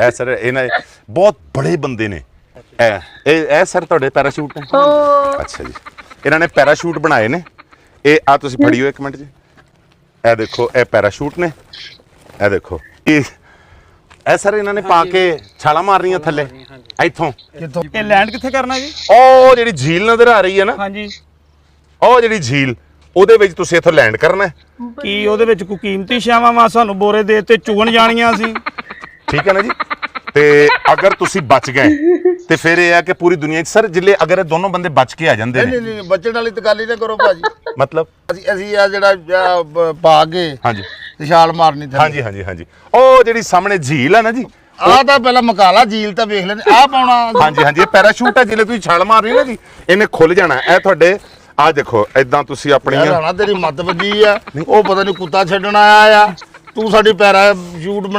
ਇਹ ਸਰ ਇਹਨਾਂ ਬਹੁਤ ਬੜੇ ਬੰਦੇ ਨੇ। ਇਹ ਇਹ ਸਰ ਤੁਹਾਡੇ ਪੈਰਾਸ਼ੂਟ ਨੇ ਅੱਛਾ ਜੀ। ਇਹਨਾਂ ਨੇ ਪੈਰਾਸ਼ੂਟ ਬਣਾਏ ਨੇ। ਇਹ ਆ ਤੁਸੀਂ ਫੜਿਓ ਇੱਕ ਮਿੰਟ ਜੀ। ਇਹ ਦੇਖੋ ਇਹ ਪੈਰਾਸ਼ੂਟ ਨੇ। ਇਹ ਦੇਖੋ ਇਹ ਇਹ ਸਰ ਇਹਨਾਂ ਨੇ ਪਾ ਕੇ ਛਾਲਾ ਮਾਰਨੀਆਂ ਥੱਲੇ। ਇੱਥੋਂ। ਇਹ ਲੈਂਡ ਕਿੱਥੇ ਕਰਨਾ ਜੀ? ਉਹ ਜਿਹੜੀ ਝੀਲ ਨਜ਼ਰ ਆ ਰਹੀ ਹੈ ਨਾ। ਹਾਂਜੀ। ਉਹ ਜਿਹੜੀ ਝੀਲ ਉਹਦੇ ਵਿੱਚ ਤੁਸੀਂ ਇੱਥੋਂ ਲੈਂਡ ਕਰਨਾ ਕੀ ਉਹਦੇ ਵਿੱਚ ਕੋਈ ਕੀਮਤੀ ਸ਼ਾਵਾਂ ਵਾ? ਸਾਨੂੰ ਬੋਰੇ ਦੇ ਤੇ ਚੁਗਣ ਜਾਣੀਆਂ ਸੀ। ਠੀਕ ਹੈ ਨਾ ਜੀ? ਤੇ ਅਗਰ ਤੁਸੀਂ ਬਚ ਗਏ ਤੇ ਫਿਰ ਇਹ ਹੈ ਕਿ ਪੂਰੀ ਦੁਨੀਆ 'ਚ ਸਰ ਜਿੱਲੇ ਅਗਰ ਇਹ ਦੋਨੋਂ ਬੰਦੇ ਬਚ ਕੇ ਆ ਜਾਂਦੇ ਨਹੀਂ ਨੇ। ਨਹੀਂ ਬੱਚਣ ਵਾਲੀ ਤਾਂ ਗੱਲ ਹੀ ਨਾ ਕਰੋ ਭਾਜੀ। ਮਤਲਬ? ਅਸੀਂ ਅਸੀਂ ਆ ਜਿਹੜਾ ਆਹ ਬ- ਪਾ ਕੇ ਹਾਂਜੀ। ਤੇ ਛਾਲ ਮਾਰਨੀ ਥੱਲੇ। ਹਾਂਜੀ ਹਾਂਜੀ ਹਾਂਜੀ। ਉਹ ਜਿਹੜੀ ਸਾਹਮਣੇ ਝੀਲ ਹੈ ਨਾ ਜੀ ਆਹ ਤਾਂ ਪਹਿਲਾਂ ਮਕਾਲਾ ਝੀਲ ਤਾਂ ਵੇਖ ਲੈਂਦੇ। ਆਹ ਪਾਉਣਾ। ਹਾਂਜੀ ਹਾਂਜੀ ਇਹ ਪੈਰਾਸ਼ੂਟ ਹੈ ਜਿਲੇ ਤੁਸੀਂ ਛਾਲ ਮਾਰ ਰਹੇ ਹੋ ਨਾ ਜੀ ਇਹਨੇ ਖੁੱਲ ਜਾਣਾ। ਇਹ ਤੁਹਾਡੇ ਆ ਦੇਖੋ ਇਦਾਂ ਤੁਸੀਂ ਯਾਰ ਆਪਣੀਆਂ ਰਾਣਾ ਤੇਰੀ ਮੱਤ ਵੱਜੀ ਆ। ਉਹ ਪਤਾ ਨਹੀਂ ਕੁੱਤਾ ਛੱਡਣ ਆਇਆ ਆ। ਤੂੰ ਸਾਡੀ ਪੈਰਾ ਸ਼ੂਟ ਬਣਾ